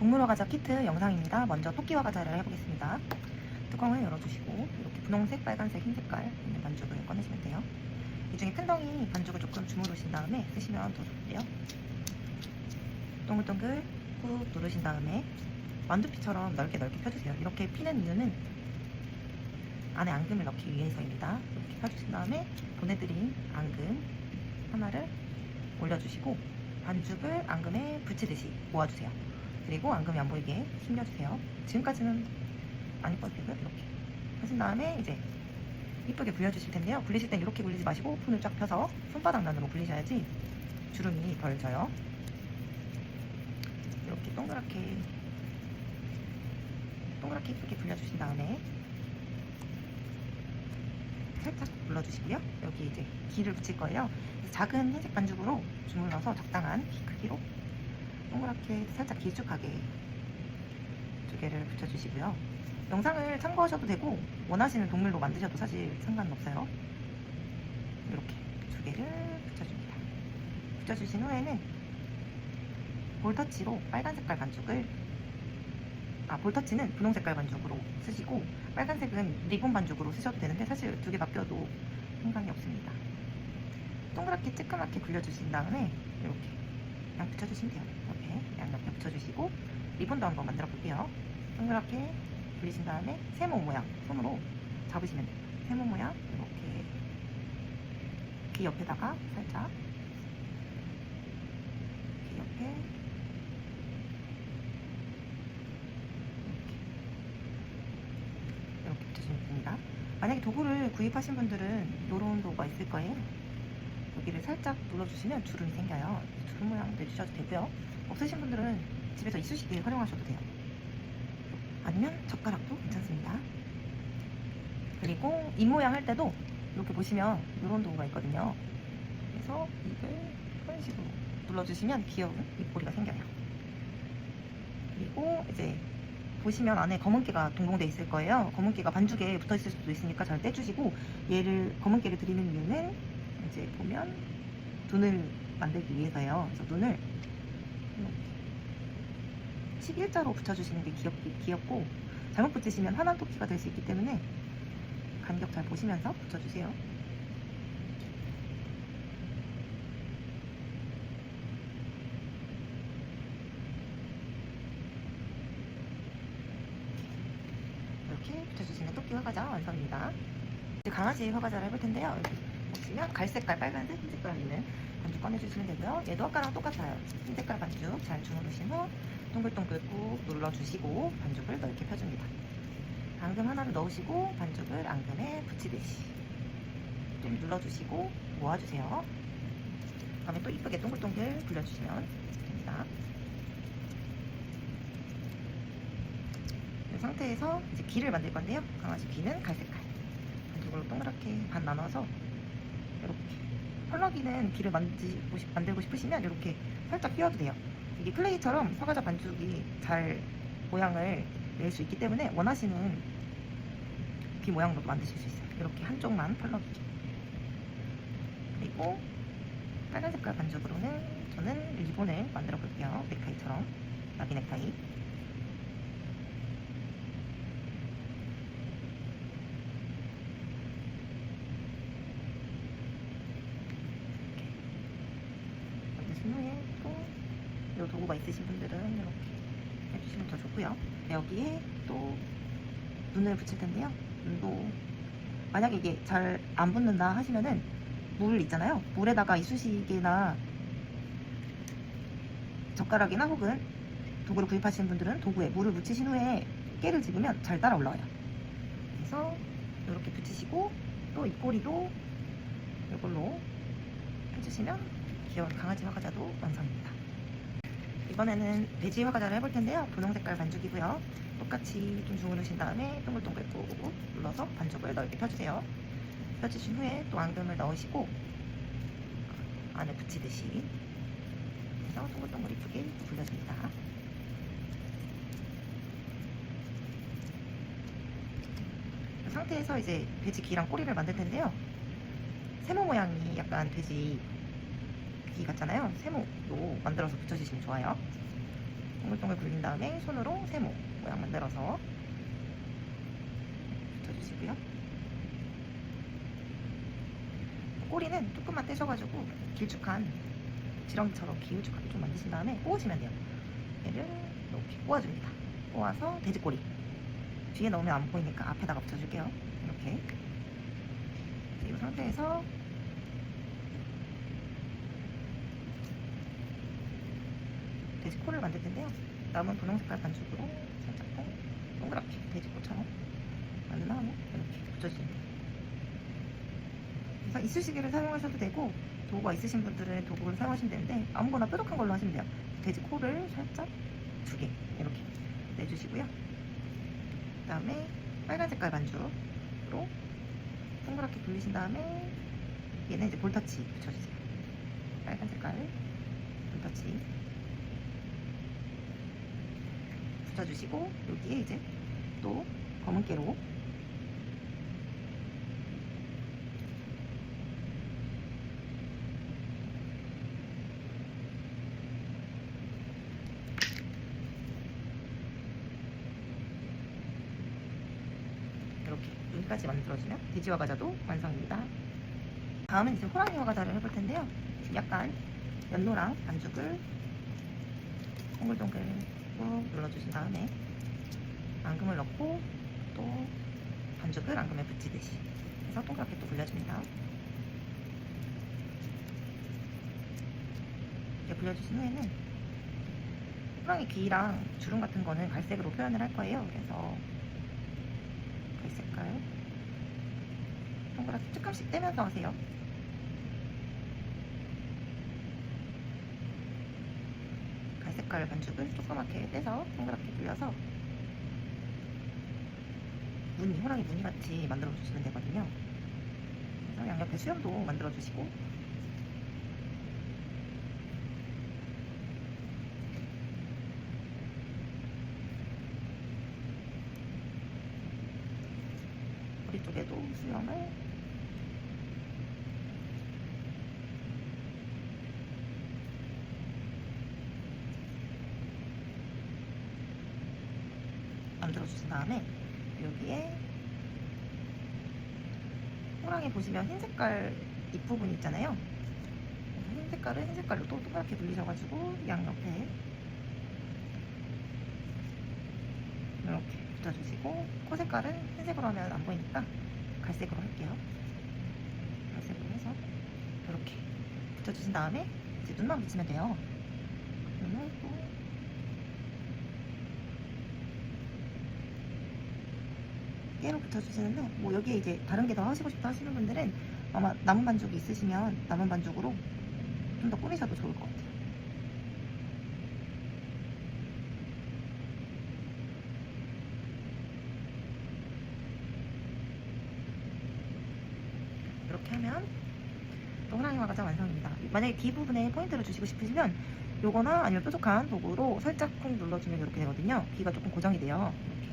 동물화 과자 키트 영상입니다. 먼저 토끼화 과자를 해보겠습니다. 뚜껑을 열어주시고 이렇게 분홍색, 빨간색, 흰 색깔 반죽을 꺼내시면 돼요. 이 중에 큰 덩이 반죽을 조금 주무르신 다음에 쓰시면 더 좋고요. 동글동글 꾹 누르신 다음에 만두피처럼 넓게 넓게 펴주세요. 이렇게 피는 이유는 안에 앙금을 넣기 위해서입니다. 이렇게 펴주신 다음에 보내드린 앙금 하나를 올려주시고 반죽을 앙금에 붙이듯이 모아주세요. 그리고 앙금이 안 보이게 힘겨주세요. 지금까지는 안 이뻐도 되고요. 이렇게 하신 다음에 이제 이쁘게 불려주실 텐데요. 불리실 땐 이렇게 불리지 마시고 손을 쫙 펴서 손바닥 난으로 불리셔야지 주름이 덜 져요. 이렇게 동그랗게 동그랗게 이쁘게 불려주신 다음에 살짝 눌러주시고요. 여기 이제 기를 붙일 거예요. 작은 흰색 반죽으로 주물러서 적당한 키 크기로 동그랗게 살짝 길쭉하게 두 개를 붙여주시고요. 영상을 참고하셔도 되고 원하시는 동물로 만드셔도 사실 상관은 없어요. 이렇게 두 개를 붙여줍니다. 붙여주신 후에는 볼터치로 빨간 색깔 반죽을 아 볼터치는 분홍 색깔 반죽으로 쓰시고 빨간색은 리본 반죽으로 쓰셔도 되는데 사실 두 개 바뀌어도 상관이 없습니다. 동그랗게 쬐끄맣게 굴려주신 다음에 이렇게 그냥 붙여주시면 돼요. 붙여주시고 리본도 한번 만들어 볼게요. 동그랗게 굴리신 다음에 세모 모양 손으로 잡으시면 돼요. 세모 모양 이렇게 귀 옆에다가 살짝 귀 옆에 이렇게 이렇게 붙여주면 됩니다. 만약에 도구를 구입하신 분들은 이런 도구가 있을 거예요. 여기를 살짝 눌러주시면 주름이 생겨요. 주름 모양 내주셔도 되고요. 없으신 분들은 집에서 이쑤시개 활용하셔도 돼요. 아니면 젓가락도 괜찮습니다. 그리고 입 모양 할 때도 이렇게 보시면 이런 도구가 있거든요. 그래서 입을 이런 식으로 눌러주시면 귀여운 입꼬리가 생겨요. 그리고 이제 보시면 안에 검은깨가 동봉돼 있을 거예요. 검은깨가 반죽에 붙어 있을 수도 있으니까 잘 떼주시고 얘를 검은깨를 드리는 이유는 이제 보면 눈을 만들기 위해서요. 그래서 눈을 11자로 붙여주시는 게 귀엽, 귀엽고 잘못 붙이시면 화난 토끼가 될 수 있기 때문에 간격 잘 보시면서 붙여주세요. 이렇게 붙여주시면 토끼 화과자 완성입니다. 이제 강아지 화과자를 해볼 텐데요. 보시면 갈색깔, 빨간색, 흰색깔 있는 반죽 꺼내주시면 되고요. 얘도 아까랑 똑같아요. 흰색깔 반죽 잘 주무르신 후 동글동글 꾹 눌러주시고 반죽을 넓게 펴줍니다. 앙금 하나를 넣으시고 반죽을 앙금에 붙이듯이 좀 눌러주시고 모아주세요. 다음에 또 이쁘게 동글동글 굴려주시면 됩니다. 이 상태에서 이제 귀를 만들 건데요. 강아지 귀는 갈색깔. 반죽으로 동그랗게 반 나눠서 펄럭이는 귀를 만지고 싶, 만들고 싶으시면 이렇게 살짝 끼워도 돼요. 이게 클레이처럼 사과자 반죽이 잘 모양을 낼 수 있기 때문에 원하시는 귀 모양으로도 만드실 수 있어요. 이렇게 한쪽만 펄럭이게. 그리고 빨간 색깔 반죽으로는 저는 리본을 만들어 볼게요. 넥타이처럼. 나비 넥타이. 만드신 후에 또 이 도구가 있으신 분들은 이렇게 해주시면 더 좋고요. 여기에 또 눈을 붙일 텐데요. 눈도 만약에 이게 잘 안 붙는다 하시면은 물 있잖아요. 물에다가 이쑤시개나 젓가락이나 혹은 도구를 구입하시는 분들은 도구에 물을 묻히신 후에 깨를 집으면 잘 따라 올라와요. 그래서 이렇게 붙이시고 또이 꼬리도 이걸로 해주시면 귀여운 강아지 화과자도 완성입니다. 이번에는 돼지 화과자를 해볼 텐데요. 분홍 색깔 반죽이고요. 똑같이 좀 주무르신 다음에 동글동글 꾹 눌러서 반죽을 넓게 펴주세요. 펴주신 후에 또 앙금을 넣으시고 안에 붙이듯이 해서 동글동글 이쁘게 굴려줍니다. 이 상태에서 이제 돼지 귀랑 꼬리를 만들 텐데요. 세모 모양이 약간 돼지 귀 같잖아요. 세모로 만들어서 붙여주시면 좋아요. 동글동글 굴린 다음에 손으로 세모 모양 만들어서 붙여주시고요. 꼬리는 조금만 떼셔가지고 길쭉한 지렁이처럼 길쭉하게 좀 만드신 다음에 꼬우시면 돼요. 얘를 이렇게 꼬아줍니다. 꼬아서 돼지꼬리. 뒤에 넣으면 안 보이니까 앞에다가 붙여줄게요. 이렇게. 이 상태에서 돼지코를 만들 텐데요. 남은 분홍 색깔 반죽으로 살짝 더 동그랗게 돼지코처럼 만든 다음에 이렇게 붙여주시면 돼요. 그래서 이쑤시개를 사용하셔도 되고 도구가 있으신 분들은 도구를 사용하시면 되는데 아무거나 뾰족한 걸로 하시면 돼요. 돼지코를 살짝 두 개 이렇게 내주시고요. 그 다음에 빨간 색깔 반죽으로 동그랗게 굴리신 다음에 얘는 이제 볼터치 붙여주세요. 빨간 색깔 볼터치 붙여주시고 여기에 이제 또 검은깨로 이렇게 눈까지 만들어주면 돼지와 과자도 완성입니다. 다음은 이제 호랑이와 과자를 해볼 텐데요. 약간 연노랑 반죽을 동글동글 꾹 눌러주신 다음에 앙금을 넣고 또 반죽을 앙금에 붙이듯이 해서 동그랗게 또 굴려줍니다. 이렇게 굴려주신 후에는 호랑이 귀랑 주름 같은 거는 갈색으로 표현을 할 거예요. 그래서 갈색깔 동그랗게 조금씩 떼면서 하세요. 색깔 반죽을 조그맣게 떼서 동그랗게 굴려서 무늬, 호랑이 무늬 같이 만들어 주시면 되거든요. 그래서 양옆에 수염도 만들어 주시고 우리 쪽에도 수염을 만들어 주신 다음에 여기에 호랑이 보시면 흰 색깔 잎 부분 있잖아요. 그래서 흰 색깔을 흰 색깔로 또 동그랗게 돌리셔가지고 양옆에 이렇게 붙여주시고 코 색깔은 흰색으로 하면 안 보이니까 갈색으로 할게요. 갈색으로 해서 이렇게 붙여주신 다음에 이제 눈만 붙이면 돼요. 눈을 또 깨로 붙여주시는데 뭐 여기에 이제 다른 게 더 하시고 싶다 하시는 분들은 아마 남은 반죽이 있으시면 남은 반죽으로 좀 더 꾸미셔도 좋을 것 같아요. 이렇게 하면 또 호랑이와 과자 완성입니다. 만약에 뒤 부분에 포인트를 주시고 싶으시면 요거나 아니면 뾰족한 도구로 살짝 쿵 눌러주면 이렇게 되거든요. 귀가 조금 고정이 돼요. 이렇게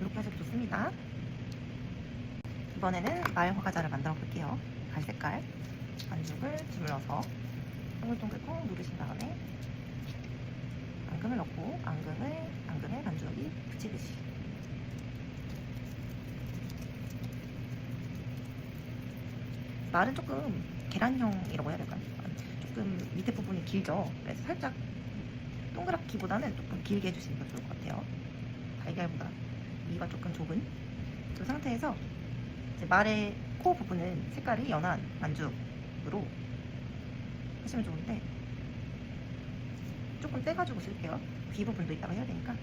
이렇게 하셔도 좋습니다. 이번에는 말 화과자를 만들어 볼게요. 갈색깔 반죽을 주물러서 동글동글 꾹 누르신 다음에 앙금을 넣고 앙금을 앙금에 반죽이 붙이듯이 말은 조금 계란형이라고 해야 될까요? 조금 밑에 부분이 길죠. 그래서 살짝 동그랗기보다는 조금 길게 해주시는 게 좋을 것 같아요. 달걀보다 위가 조금 좁은 그 상태에서 말의 코 부분은 색깔이 연한 반죽으로 하시면 좋은데 조금 떼가지고 쓸게요. 귀 부분도 이따가 해야 되니까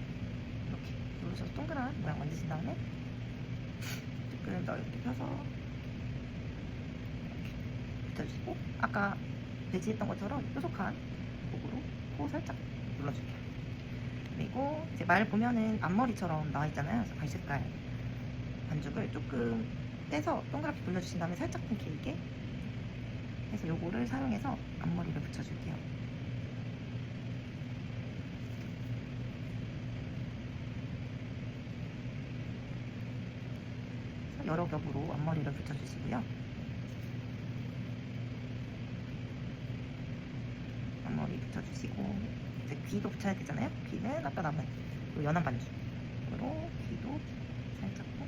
이렇게 누르셔서 동그란 모양 만드신 다음에 조금 넓게 펴서 이렇게 붙여주시고 아까 배지했던 것처럼 뾰족한 도구로 코 살짝 눌러줄게요. 그리고 이제 말 보면은 앞머리처럼 나와 있잖아요. 그래서 갈색깔 반죽을 조금 떼서 동그랗게 돌려주신 다음에 살짝 좀 길게 해서 요거를 사용해서 앞머리를 붙여줄게요. 여러 겹으로 앞머리를 붙여주시고요. 앞머리 붙여주시고 이제 귀도 붙여야 되잖아요. 귀는 아까 남은 요 연한 반죽 으로 귀도 살짝 꼭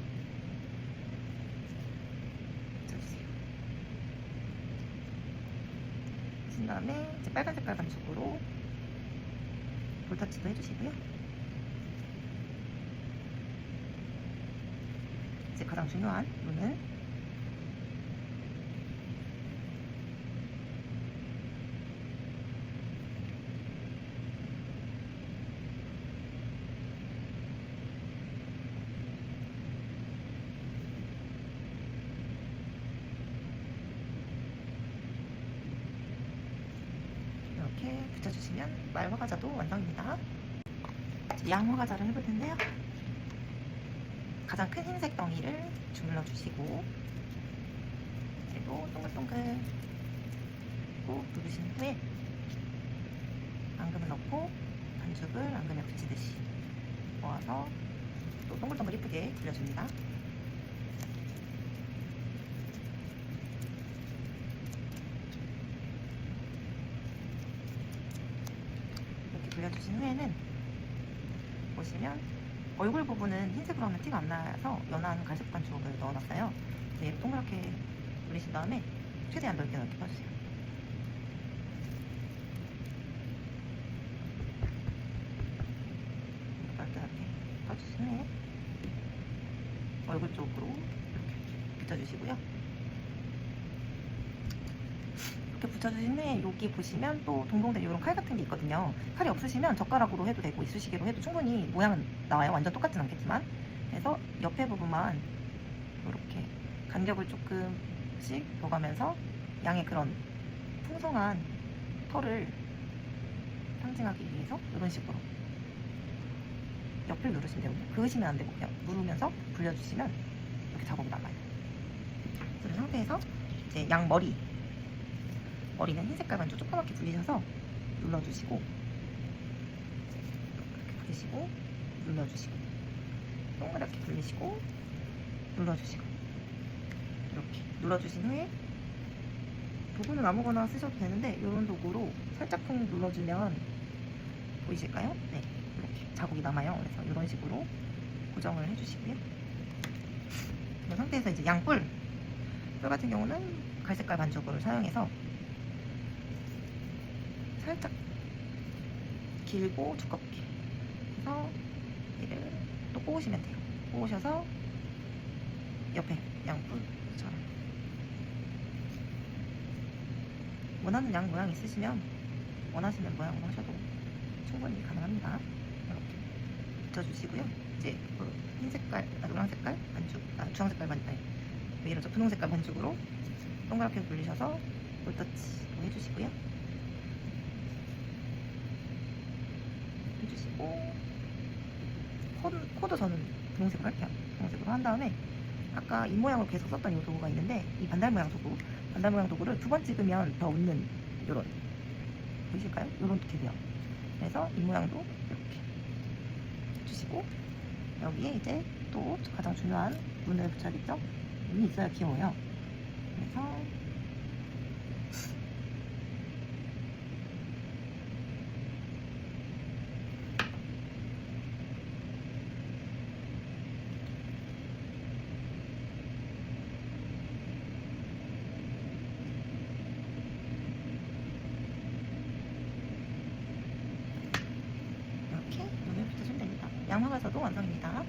붙여주세요. 그 다음에 이제 빨간 색깔 반죽으로 볼터치도 해주시고요. 이제 가장 중요한 눈은 이렇게 붙여주시면 말화과자도 완성입니다. 이제 양화 과자를 해볼 텐데요. 가장 큰 흰색 덩이를 주물러 주시고 그리고 동글동글 꾹 누르신 후에 앙금을 넣고 반죽을 앙금에 붙이듯이 모아서 또 동글동글 이쁘게 불려줍니다. 이렇게 불려주신 후에는 보시면 얼굴 부분은 흰색으로 하면 티가 안 나서 연한 갈색 반죽을 넣어놨어요. 얘를 동그랗게 돌리신 다음에 최대한 넓게 넓게 펴주세요. 펴주신 후에 얼굴 쪽으로 이렇게 붙여주시고요. 이렇게 붙여주신 후에 여기 보시면 또 동동된 이런 칼 같은 게 있거든요. 칼이 없으시면 젓가락으로 해도 되고 이쑤시개로 해도 충분히 모양은 나와요. 완전 똑같진 않겠지만. 그래서 옆에 부분만 이렇게 간격을 조금씩 넣어가면서 양의 그런 풍성한 털을 상징하기 위해서 이런 식으로 옆을 누르시면 되거든요. 그으시면 안 되고 그냥 누르면서 불려주시면 이렇게 작업이 나가요. 그런 상태에서 이제 양 머리 머리는 흰 색깔 반죽 조그맣게 불리셔서 눌러주시고 이렇게 불리시고 눌러주시고 동그랗게 불리시고 눌러주시고. 이렇게 눌러주신 후에 도구는 아무거나 쓰셔도 되는데 이런 도구로 살짝 쿵 눌러주면 보이실까요? 네 이렇게 자국이 남아요. 그래서 이런 식으로 고정을 해주시고요. 이 상태에서 이제 양뿔. 뿔 같은 경우는 갈색깔 반죽을 사용해서 살짝 길고 두껍게 해서 얘를 또 꼬우시면 돼요. 꼬우셔서 옆에 양뿔처럼 원하는 양 모양 있으시면 원하시는 모양으로 하셔도 충분히 가능합니다. 이렇게 붙여주시고요. 이제 그 흰색깔, 아, 노란 색깔 반죽, 아, 주황 색깔 반죽, 아니, 왜 이러죠? 분홍 색깔 반죽으로 동그랗게 돌리셔서 볼터치도 해주시고요. 해주시고 코, 코도 저는 분홍색으로 할게요. 분홍색으로 한 다음에 아까 이 모양으로 계속 썼던 이 도구가 있는데 이 반달 모양 도구 반달 모양 도구를 두 번 찍으면 더 웃는 요런 보이실까요? 요런 도구요. 그래서 이 모양도 이렇게 해주시고 여기에 이제 또 가장 중요한 문을 붙여야겠죠? 문이 있어야 귀여워요. 그래서 이렇게 눈을 붙여주면 됩니다. 양화 가서도 완성입니다.